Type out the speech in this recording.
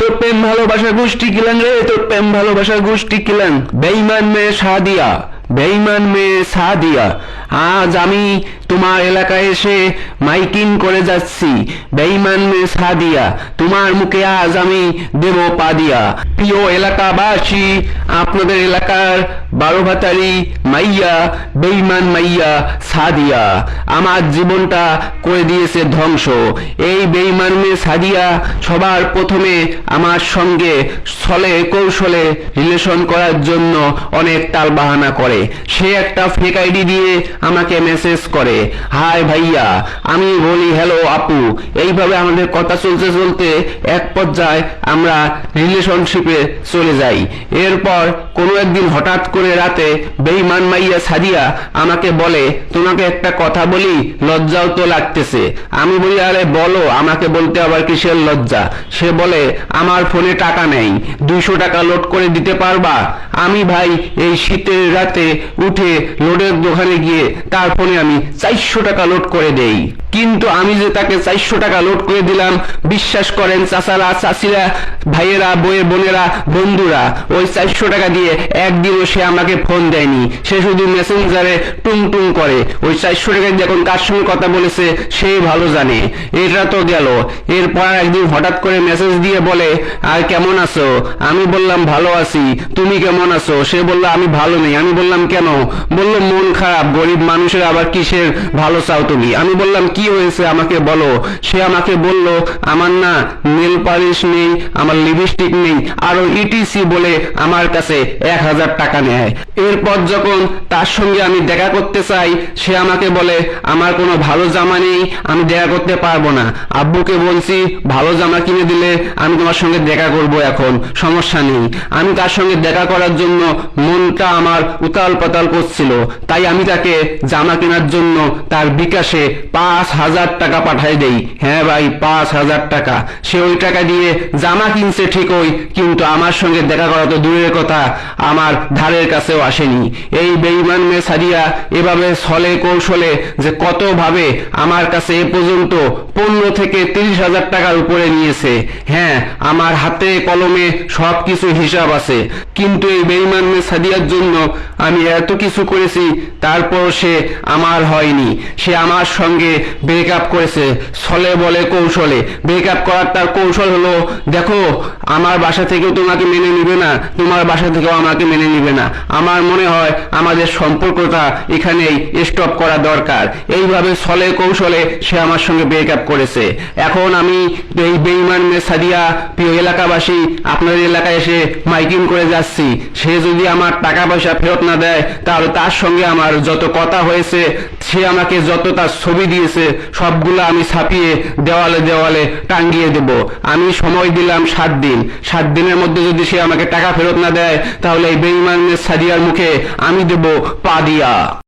তোর প্রেম ভালোবাসা গোষ্ঠী কিলাং রে, তোর প্রেম ভালোবাসা গোষ্ঠী কিলাং বেইমান মেয়ে সাদিয়া বেইমান মেয়ে সাদিয়া, আজ আমি তোমার এলাকায় এসে মাইকিং করে যাচ্ছি। বেইমান মেয়ে সাদিয়া তোমার মুখে আজ আমি দেব পাদিয়া প্রিয় এলাকাবাসী, আপনাদের এলাকার বারো ভাতারি মাইয়া বেইমান মাইয়া সাদিয়া, আমার জীবনটা করে দিয়েছে ধ্বংস। এই বেইমান মেয়ে সাদিয়া সবার প্রথমে আমার সঙ্গে ছলে কৌশলে রিলেশন করার জন্য অনেক তাল বাহানা করে। সে একটা ফেক আইডি দিয়ে আমাকে মেসেজ করে। হাই ভাইয়া, আমি বলি হ্যালো আপু। এইভাবে আমাদের কথা চলতে চলতে এক পর্যায়ে আমরা রিলেশনশিপে চলে যাই। এরপর কোনো একদিন হঠাৎ করে রাতে বেইমান মাইয়া সাদিয়া আমাকে বলে, তোমাকে একটা কথা বলি, লজ্জাও তো লাগতেছে। আমি বলি, আরে বলো, আমাকে বলতে আবার কিসের লজ্জা? সে বলে, আমার ফোনে টাকা নেই, দুইশো টাকা লোড করে দিতে পারবা? আমি, ভাই, এই শীতের রাতে উঠে লোডের দোকানে গিয়ে তার ফোনে আমি চারশো টাকা লোড করে দেই। কিন্তু আমি যে তাকে চারশো টাকা লোড করে দিলাম, বিশ্বাস করেন চাচারা, চাচিরা ভাইয়েরা, বইয়ের বোনেরা, বন্ধুরা, ওই চারশো টাকা দিয়ে একদিনও সে আমাকে ফোন দেয়নি। সে শুধু মেসেঞ্জারে টুং টুং করে। ওই চারশো টাকা দিয়ে এখন কার সঙ্গে কথা বলেছে সেই ভালো জানে। এটা তো গেল। এরপর একদিন হঠাৎ করে মেসেজ দিয়ে বলে, আর কেমন আছো? আমি বললাম, ভালো আছি। তুমি কেমন আছো? সে বলল, আমি ভালো নেই। আমি বললাম, কেন? বলল, মন খারাপ। গরিব মানুষের আবার কিসের? ভালো চাও তুমি? আমি বললাম, কি হয়েছে আমাকে বলো? সে আমাকে বলল, আমার না নেল পালিশ নেই, আমার লিপস্টিক নেই, আরও ইটিসি বলে আমার কাছে এক হাজার টাকা নেয়। এরপর যখন তার সঙ্গে আমি দেখা করতে চাই, সে আমাকে বলে, আমার কোনো ভালো জামা নেই, আমি দেখা করতে পারব না। আব্বুকে বলছি, ভালো জামা কিনে দিলে আমি তোমার সঙ্গে দেখা করব এখন, সমস্যা নেই। আমি তার সঙ্গে দেখা করার জন্য মনটা আমার উতাল পাতাল করছিল। তাই আমি তাকে জামা কেনার জন্য তার বিকাশে পাঁচ হাজার টাকা পাঠাই দেই। হ্যাঁ ভাই, পাঁচ হাজার টাকা। সে ওই টাকা দিয়ে জামা কিনছে ঠিকই কিন্তু আমার সঙ্গে দেখা করা তো দূরের কথা, আমার ধারের কাছেও আসেনি। এই বেইমান মেয়ে সাদিয়া এভাবে ছলে কৌশলে যে কত ভাবে আমার কাছে এ পর্যন্ত পনেরো থেকে তিরিশ হাজার টাকার উপরে নিয়েছে। হ্যাঁ আমার হাতে কলমে সব কিছু হিসাব আছে। কিন্তু এই বেইমান মেয়ে সাদিয়ার জন্য আমি এত কিছু করেছি তারপর সে আমার হয়নি। সে আমার সঙ্গে ব্রেকআপ করেছে, ছলে বলে কৌশলে। ব্রেকআপ করার তার কৌশল হলো, দেখো আমার বাসা থেকেও তোমাকে মেনে নিবে না, তোমার বাসা থেকেও আমাকে মেনে নিবে না। আমার মনে হয় আমাদের সম্পর্কটা এখানেই স্টপ করা দরকার। এইভাবে ছলে কৌশলে সে আমার সঙ্গে ব্রেকআপ করেছে। এখন আমি এই বেইমান সাদিয়া প্রিয় এলাকাবাসী, আপনাদের এলাকায় এসে মাইকিং করে যাচ্ছি। সে যদি আমার টাকা পয়সা ফেরত না দেয়, তাহলে তার সঙ্গে আমার যত কথা হয়েছে সে আমাকে যত তার ছবি দিয়েছে, সবগুলো আমি ছাপিয়ে দেওয়ালে দেওয়ালে টাঙ্গিয়ে দেব। আমি সময় দিলাম সাত দিন। সাত দিনের মধ্যে যদি সে আমাকে টাকা ফেরত না দেয়, তাহলে এই বেইমানের সাদিয়ার মুখে আমি দেব পা দিয়া।